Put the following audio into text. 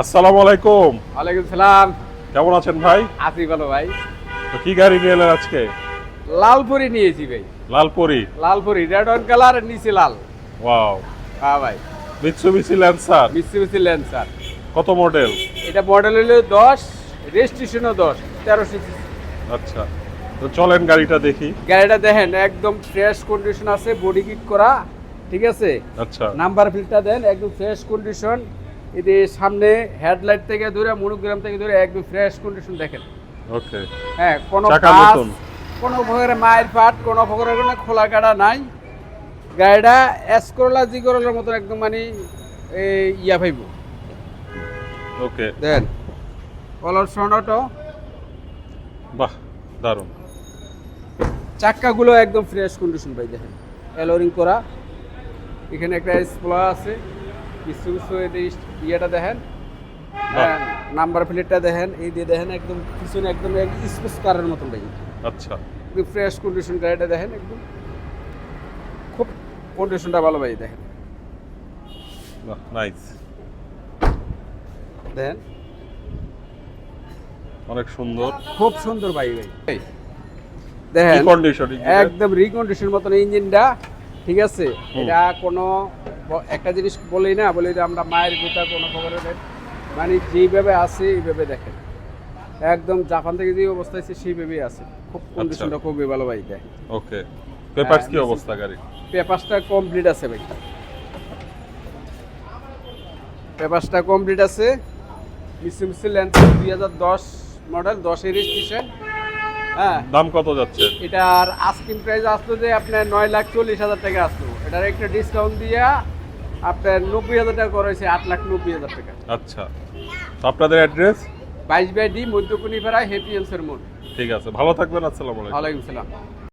আসসালামু আলাইকুম। ওয়ালাইকুম সালাম। কেমন আছেন ভাই? আছি ভালো ভাই। তো কি গাড়ি নিয়ে এলেন আজকে? লালপুরি নিয়েছি ভাই। Lalpuri? Lalpuri red on colour নিচে লাল। ওয়াও। হ্যাঁ ভাই। মিৎসুবিসি ল্যান্সার মিস্ত্রি ল্যান্সার কত মডেল এটা মডেল হলো দশ রেজিস্ট্রেশনও দশ তেরোশো আচ্ছা। তো চলেন গাড়িটা দেখি। গাড়িটা দেখেন একদম ফ্রেশ কন্ডিশন আছে বডি কিট করা ঠিক আছে? আচ্ছা। নাম্বার প্লেটটা দেন একদম ফ্রেশ কন্ডিশন এতে সামনে হেডলাইট থেকে ধরে মনোগ্রাম থেকে ধরে একদম ফ্রেশ কন্ডিশন দেখেন। ওকে হ্যাঁ কোনো কাজ। কোনো প্রকারের মায়ের পাট কোনো প্রকারের কোনো খোলা কাটা নাই। গাড়িটা এস করলা জি করলার মতন একদম মানে এই ইয়া পাইব ওকে দেন। কলার সনটো বাহ দারুণ। চাক্কাগুলো একদম ফ্রেশ কন্ডিশন পাই দেখেন। এলোরিং করা। এখানে একটা স্প্লা আছে। কিছু কিছু ইয়েটা দেখেন হ্যাঁ, নাম্বার প্লেটটা দেখেন এই দিয়ে দেখেন একদম পিছনে একদম স্পেস কারের মতন ভাই আচ্ছা। ফ্রেশ কন্ডিশন গাড়িটা দেখেন একদম খুব কন্ডিশনটা ভালো ভাই দেখেন। নাইস দেখেন। অনেক সুন্দর। খুব সুন্দর ভাই ভাই। দেখেন কন্ডিশন একদম রিকন্ডিশন মতন ইঞ্জিনটা ঠিক আছে? এটা কোনো একটা জিনিস বলি না বলি যে আমরা মায়ের গুতা কোনো প্রকারের মানে যেইভাবে আছে এইভাবে দেখেন। একদম জাপান থেকে যে অবস্থা আছে সেইভাবেই আছে। খুব কন্ডিশনটা খুবই ভালো ভাই ওকে পেপারস কি হ্যাঁ, অবস্থা গাড়ি পেপারসটা কমপ্লিট আছে ভাই। পেপারসটা কমপ্লিট আছে। মিসি মিসি লেন্স দুই হাজার দশ মডেল দশের রেজিস্ট্রেশন হ্যাঁ। দাম কত যাচ্ছে? এটার আস্কিং প্রাইস আসলো যে আপনার নয় লাখ চল্লিশ হাজার টাকা আসলো। এটার একটা ডিসকাউন্ট দিয়ে আপনার নব্বই হাজার টাকা করা হয়েছে আট লাখ নব্বই হাজার টাকা। আচ্ছা। আপনাদের অ্যাড্রেস? বাইশ by D Madhyakuni happy happy এলসের মোড়। ঠিক আছে ভালো থাকবেন আসসালামু আলাইকুম। ওয়ালাইকুম সালাম।